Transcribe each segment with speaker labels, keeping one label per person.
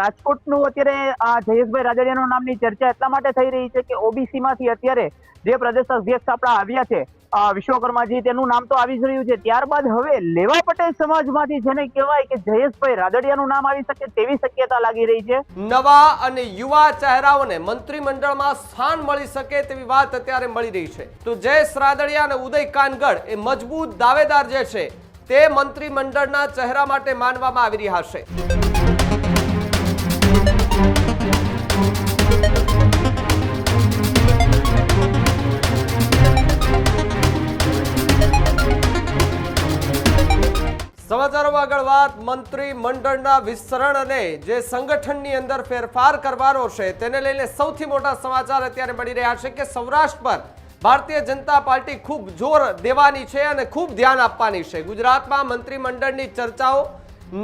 Speaker 1: રાજકોટનું અત્યારે આ જયેશભાઈ રાદડિયાનું નામની ચર્ચા એટલા માટે થઈ રહી છે કે ઓબીસી માંથી અત્યારે જે પ્રદેશ અધ્યક્ષ આપણા આવ્યા છે વિશ્વકર્માજી, તેનું નામ તો આવી જ રહ્યું છે. ત્યારબાદ હવે લેવા પટેલ સમાજમાંથી જેને કહેવાય કે જયેશભાઈ રાદડિયાનું નામ આવી શકે તેવી શક્યતા લાગી રહી છે.
Speaker 2: નવા અને યુવા ચહેરાઓને મંત્રીમંડળમાં સ્થાન મળી શકે તેવી વાત અત્યારે મળી રહી છે. તો જયેશ રાદડિયા અને ઉદય કાનગડ એ મજબૂત દાવેદાર જે છે, તે મંત્રીમંડળના ચહેરા માટે માનવામાં આવી રહ્યા છે. મંત્રી મંડળના વિસ્તરણ અને જે સંગઠનની અંદર ફેરફાર કરવાનો છે, તેને લઈને સૌથી મોટા સમાચાર અત્યારે મળી રહ્યા છે કે સૌરાષ્ટ્ર પર ભારતીય જનતા પાર્ટી ખૂબ જોર દેવાની છે અને ખૂબ ધ્યાન આપવાની છે. ગુજરાતમાં મંત્રીમંડળની ચર્ચાઓ,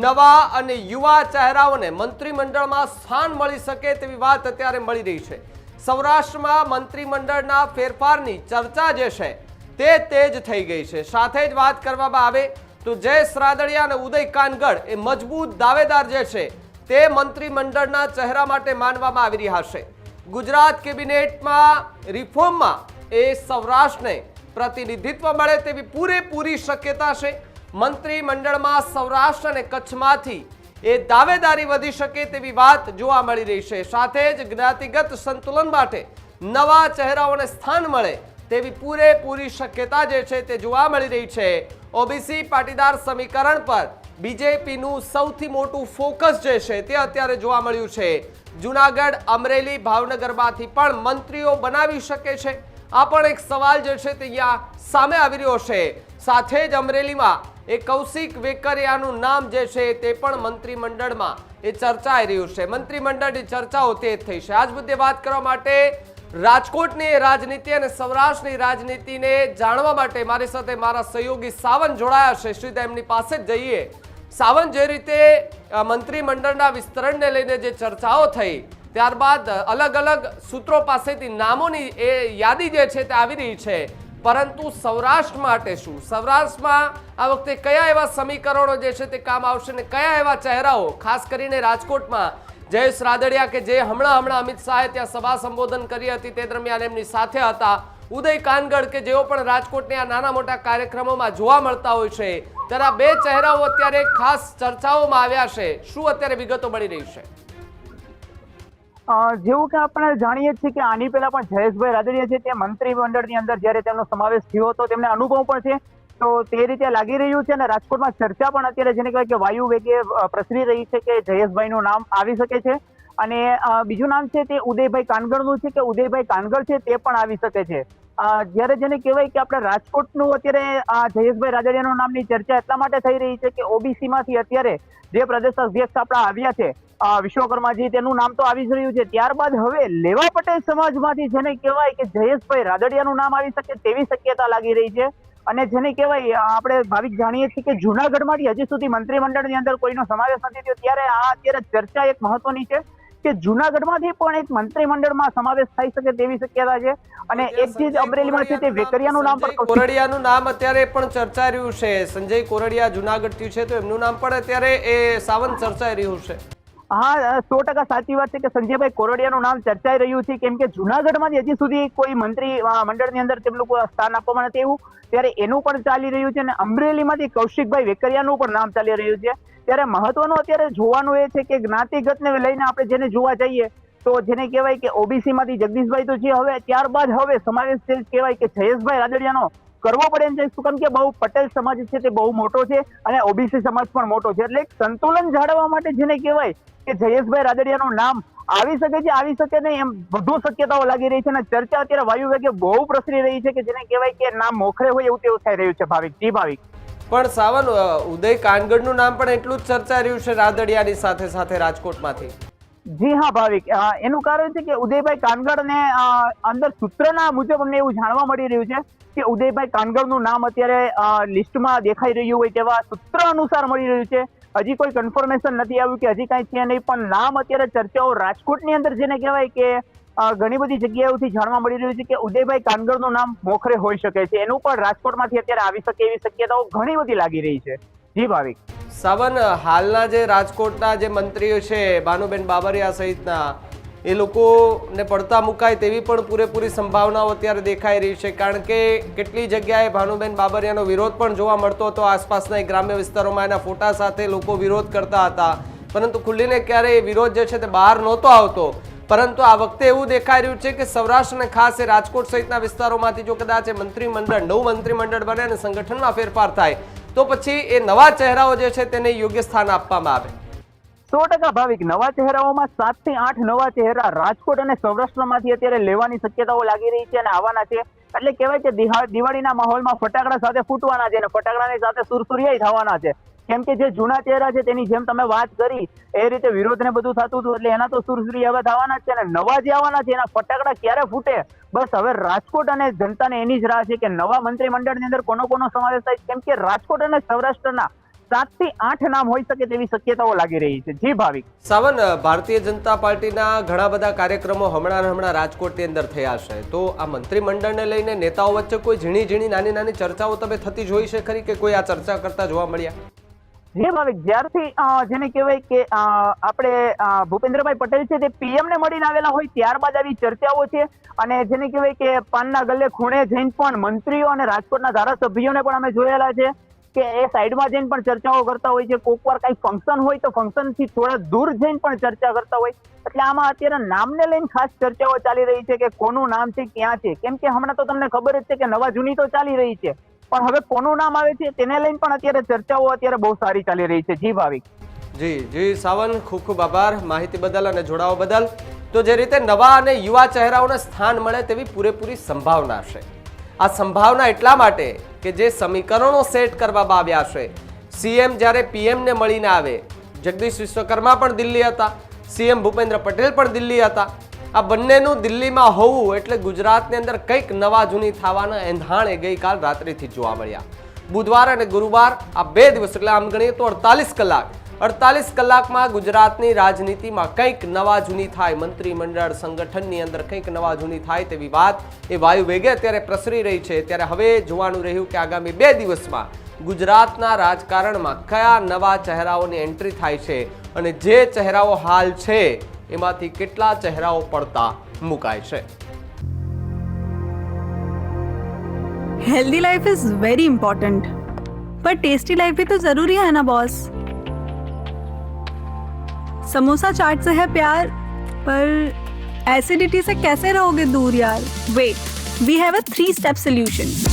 Speaker 2: નવા અને યુવા ચહેરાઓને મંત્રીમંડળમાં સ્થાન મળી શકે તેવી વાત અત્યારે મળી રહી છે. સૌરાષ્ટ્રમાં મંત્રીમંડળના ફેરફારની ચર્ચા જે છે, તે તેજ થઈ ગઈ છે. સાથે જ વાત કરવામાં આવે તો જયેશ રાદડિયા અને ઉદય કાનગડ એ મજબૂત દાવેદાર જે છે તે મંત્રીમંડળના ચહેરા માટે માનવામાં આવી રહ્યા છે. ગુજરાત કેબિનેટમાં રિફોર્મમાં એ સૌરાષ્ટ્રને પ્રતિનિધિત્વ મળે તેવી પૂરેપૂરી શક્યતા છે. મંત્રીમંડળમાં સૌરાષ્ટ્ર અને કચ્છમાંથી એ દાવેદારી વધી શકે તેવી વાત જોવા મળી રહી છે. સાથે જ જ્ઞાતિગત સંતુલન માટે નવા ચહેરાઓને સ્થાન મળે તેવી પૂરેપૂરી શક્યતા જે છે તે જોવા મળી રહી છે. ઓબીસી પાટીદાર સમીકરણ પર બીજેપીનું સૌથી મોટું ફોકસ જે છે તે અત્યારે જોવા મળ્યું છે. જુનાગઢ, અમરેલી, ભાવનગરમાંથી પણ મંત્રીઓ બનાવી શકે છે. આ પણ એક સવાલ જે છે તે અહીંયા સામે આવી રહ્યો છે. સાથે જ અમરેલીમાં એ કૌશિક વેકરિયાનું નામ જે છે તે પણ મંત્રીમંડળમાં એ ચર્ચાઈ રહ્યું છે. મંત્રીમંડળની ચર્ચાઓ તે થઈ છે. આજ મુદ્દે વાત કરવા માટે રાજકોટની રાજનીતિ અને સૌરાષ્ટ્રની રાજનીતિને જાણવા માટે મારી સાથે મારા સહયોગી સાવન જોડાયા છે. શ્રી તેમની પાસે જ જઈએ. સાવંત જે રીતે મંત્રીમંડળના વિસ્તરણને લઈને જે ચર્ચાઓ થઈ, ત્યારબાદ અલગ અલગ સૂત્રો પાસેથી નામોની એ યાદી જે છે તે આવી રહી છે. પરંતુ સૌરાષ્ટ્ર માટે શું? સૌરાષ્ટ્રમાં આ વખતે કયા એવા સમીકરણો જે છે તે કામ આવશે ને કયા એવા ચહેરાઓ, ખાસ કરીને રાજકોટમાં જયેશ રાદડિયા કે જે હમણાં હમણાં અમિત શાહે ત્યાં સભા સંબોધન કરી હતી તે દરમિયાન એમની સાથે હતા. ઉદય કાનગડ કે જેઓ પણ રાજકોટની આ નાના મોટા કાર્યક્રમોમાં જોવા મળતા હોય છે ત્યારે બે ચહેરાઓ અત્યારે ખાસ ચર્ચાઓમાં આવ્યા છે. શું અત્યારે વિગતો મળી રહી છે?
Speaker 1: જેવું કે આપણે જાણીએ છીએ કે આની પહેલા પણ જયેશભાઈ રાદડિયા છે, તે મંત્રીમંડળની અંદર જ્યારે તેમનો સમાવેશ થયો હતો, તેમને અનુભવ પણ છે. તો તે રીતે લાગી રહ્યું છે અને રાજકોટમાં ચર્ચા પણ અત્યારે જેને કહેવાય કે વાયુ વેગે પ્રસરી રહી છે કે જયેશભાઈનું નામ આવી શકે છે. અને બીજું નામ છે તે ઉદયભાઈ કાનગડનું છે કે ઉદયભાઈ કાનગર છે તે પણ આવી શકે છે. જ્યારે જેને કહેવાય કે આપણે રાજકોટનું અત્યારે આ જયેશભાઈ રાજડિયાનું નામની ચર્ચા એટલા માટે થઈ રહી છે કે ઓબીસી માંથી અત્યારે જે પ્રદેશ અધ્યક્ષ આપણા આવ્યા છે વિશ્વકર્માજી, તેનું નામ તો આવી જ રહ્યું છે. ત્યારબાદ હવે લેવા પટેલ સમાજમાંથી જેને કહેવાય કે જયેશભાઈ રાદડિયાનું નામ આવી શકે તેવી શક્યતા લાગી રહી છે. અને જેને કહેવાય આપણે ભાવિક જાણીએ છીએ કે જુનાગઢમાંથી હજી સુધી મંત્રીમંડળની અંદર કોઈનો સમાવેશ નથી થયો. ત્યારે આ અત્યારે ચર્ચા એક મહત્વની છે કે જુનાગઢમાંથી પણ એક મંત્રીમંડળમાં સમાવેશ થઈ શકે તેવી શક્યતા છે. અને એક ચીજ અમરેલીમાં છે તે વેકરિયાનું નામ પણ
Speaker 2: કોરડિયાનું નામ અત્યારે પણ ચર્ચા રહ્યું છે. સંજય કોરડિયા જુનાગઢથી છે તો એમનું નામ પણ અત્યારે એ સાવંત ચર્ચાઈ રહ્યું છે.
Speaker 1: હા સો ટકા સાચી વાત છે કે સંજયભાઈ કોરડિયાનું નામ ચર્ચાઈ રહ્યું છે, કેમ કે જુનાગઢમાં હજી સુધી કોઈ મંત્રી મંડળની અંદર તેમનું સ્થાન આપવામાં નથી એવું ત્યારે એનું પણ ચાલી રહ્યું છે અને અમરેલીમાંથી કૌશિકભાઈ વેકરિયાનું પણ નામ ચાલી રહ્યું છે. ત્યારે મહત્વનું અત્યારે જોવાનું એ છે કે જ્ઞાતિગતને લઈને આપણે જેને જોવા જઈએ, તો જેને કહેવાય કે ઓબીસીમાંથી જગદીશભાઈ તો છે. હવે ત્યારબાદ હવે સમાવેશ જે કહેવાય કે જયેશભાઈ રાદડિયાનો કરવો પડે એમ છે કેમ કે બહુ પટેલ સમાજ છે તે બહુ મોટો છે અને ઓબીસી સમાજ પણ મોટો છે. એટલે સંતુલન જાળવવા માટે જેને કહેવાય કે જયેશભાઈ રાદડિયાનું નામ આવી શકે છે, આવી શકે નહીં એમ વધુ શક્યતાઓ લાગી રહી છે અને ચર્ચા અત્યારે વાયુ વેગે બહુ પ્રસરી રહી છે કે જેને કહેવાય કે નામ મોખરે હોય એવું તેવું થઈ રહ્યું છે ભાવિક. જી ભાવિક.
Speaker 2: પણ સાવન ઉદય કાનગડનું નામ પણ એટલું જ ચર્ચા રહ્યું છે રાદડિયાની સાથે સાથે રાજકોટમાંથી.
Speaker 1: જી હા, ભાવિક. એનું કારણ છે કે ઉદયભાઈ કાનગડ ને અંદર સૂત્રના મુજબ અમને એવું જાણવા મળી રહ્યું છે કે ઉદયભાઈ કાનગડનું નામ અત્યારે લિસ્ટમાં દેખાઈ રહ્યું હોય તેવા સૂત્ર અનુસાર મળી રહ્યું છે. હજી કોઈ કન્ફર્મેશન નથી આવ્યું કે હજી કાંઈ છે નહીં, પણ નામ અત્યારે ચર્ચાઓ રાજકોટની અંદર જેને કહેવાય કે ઘણી બધી જગ્યાઓથી જાણવા મળી રહ્યું છે કે ઉદયભાઈ કાનગડનું નામ મોખરે હોઈ શકે છે. એનું પણ રાજકોટમાંથી અત્યારે આવી શકે એવી શક્યતાઓ ઘણી બધી લાગી રહી છે. જી ભાવિક.
Speaker 2: સાવન, હાલના જે રાજકોટના જે મંત્રીઓ છે ભાનુબેન બાબરિયા સહિતના, એ લોકોને પડતા મુકાય તેવી પણ પૂરેપૂરી સંભાવનાઓ અત્યારે દેખાઈ રહી છે. કારણ કે કેટલી જગ્યાએ ભાનુબેન બાબરિયાનો વિરોધ પણ જોવા મળતો હતો. આસપાસના ગ્રામ્ય વિસ્તારોમાં એના ફોટા સાથે લોકો વિરોધ કરતા હતા. પરંતુ ખુલ્લીને ક્યારેય એ વિરોધ જે છે તે બહાર નહોતો આવતો. પરંતુ આ વખતે એવું દેખાઈ રહ્યું છે કે સૌરાષ્ટ્ર અને ખાસ રાજકોટ સહિતના વિસ્તારોમાંથી જો કદાચ મંત્રીમંડળ, નવું મંત્રીમંડળ બને અને સંગઠનમાં ફેરફાર થાય તો પછી એ નવા ચહેરાઓ જે છે તેને યોગ્ય સ્થાન આપવામાં આવે.
Speaker 1: સો ટકા ભાવિક, નવા ચહેરાઓમાં સાતથી આઠ નવા ચહેરા રાજકોટ અને સૌરાષ્ટ્રમાંથી અત્યારે લેવાની શક્યતાઓ લાગી રહી છે અને આવવાના છે. એટલે કહેવાય કે દિવાળીના માહોલમાં ફટાકડા સાથે ફૂટવાના છે અને ફટાકડાની સાથે સુરસુરિયાઈ થવાના છે. કેમ કે જે જૂના ચહેરા છે, તેની જેમ તમે વાત કરી, એ રીતે વિરોધ ને બધું થતું હતું, એટલે એના તો સુરસુરી હવે થવાના જ છે, અને નવા જે આવવાના છે, એના ફટાકડા ક્યારે ફૂટે? બસ હવે રાજકોટ અને જનતાને એની જ રાહ છે કે નવા મંત્રીમંડળની અંદર કોનો કોનો સમાવેશ થાય કેમ કે રાજકોટ અને સૌરાષ્ટ્રના સાતથી આઠ નામ હોઈ શકે તેવી શક્યતાઓ લાગી રહી છે. જી, ભાવિક.
Speaker 2: સાવન ભારતીય જનતા પાર્ટીના ઘણા બધા કાર્યક્રમો હમણાં હમણાં રાજકોટની અંદર થયા છે. તો આ મંત્રીમંડળને લઈને નેતાઓ વચ્ચે કોઈ ઝીણી ઝીણી નાની નાની ચર્ચાઓ તમે થતી જોઈ છે ખરી કે કોઈ આ ચર્ચા કરતા જોવા મળ્યા?
Speaker 1: જે ભાવિક જ્યારથી જેને કહેવાય કે આપણે ભૂપેન્દ્રભાઈ પટેલ છે તે પીએમ ને મળીને આવેલા હોય ત્યારબાદ આવી ચર્ચાઓ છે અને જેને કહેવાય કે પાનના ગલ્લે ખૂણે જઈને પણ મંત્રીઓ અને રાજકોટના ધારાસભ્યોને પણ અમે જોયેલા છે કે એ સાઈડમાં જઈને પણ ચર્ચાઓ કરતા હોય છે. કોક વાર કઈ ફંક્શન હોય તો ફંક્શનથી થોડા દૂર જઈને પણ ચર્ચા કરતા હોય. એટલે આમાં અત્યારે નામને લઈને ખાસ ચર્ચાઓ ચાલી રહી છે કે કોનું નામ છે, ક્યાં છે? કેમ કે હમણાં તો તમને ખબર જ છે કે નવા જૂની તો ચાલી રહી છે. પણ હવે કોનું નામ આવે છે તેને લઈને પણ અત્યારે ચર્ચાઓ અત્યારે બહુ સારી ચાલી રહી છે. જી ભાવિક.
Speaker 2: જી જી સાવન, ખૂબ ખૂબ આભાર માહિતી બદલ અને જોડાવા બદલ. તો જે રીતે નવા અને યુવા ચહેરાઓને સ્થાન મળે તેવી પૂરેપૂરી સંભાવના છે. આ સંભાવના એટલા માટે કે જે સમીકરણો સેટ કરવામાં આવ્યા છે. સીએમ જ્યારે પીએમને મળીને આવે, જગદીશ વિશ્વકર્મા પણ દિલ્હી હતા. સીએમ ભૂપેન્દ્ર પટેલ પણ દિલ્હી હતા. આ બંનેનું દિલ્હીમાં હોવું એટલે ગુજરાતની અંદર કંઈક નવા જૂની થવાના એંધાણ ગઈકાલ રાત્રિથી જોવા મળ્યા. બુધવાર અને ગુરુવાર આ બે દિવસ એટલે આમ ગણીએ તો અડતાલીસ કલાક. અડતાલીસ કલાકમાં ગુજરાતની રાજનીતિમાં કંઈક નવા જૂની થાય. મંત્રીમંડળ સંગઠનની અંદર કંઈક નવા જૂની થાય તેવી વાત એ વાયુ વેગે અત્યારે પ્રસરી રહી છે. ત્યારે હવે જોવાનું રહ્યું કે આગામી બે દિવસમાં ગુજરાતના રાજકારણમાં કયા નવા ચહેરાઓની એન્ટ્રી થાય છે અને જે ચહેરાઓ હાલ છે એમાંથી કેટલા ચહેરાઓ પડતા મુકાય છે
Speaker 3: healthy life is very important पर टेस्टी लाइफ भी तो जरूरी है ना बॉस समोसा चाट से है प्यार पर एसिडिटी से कैसे रहोगे दूर यार wait we have a three step solution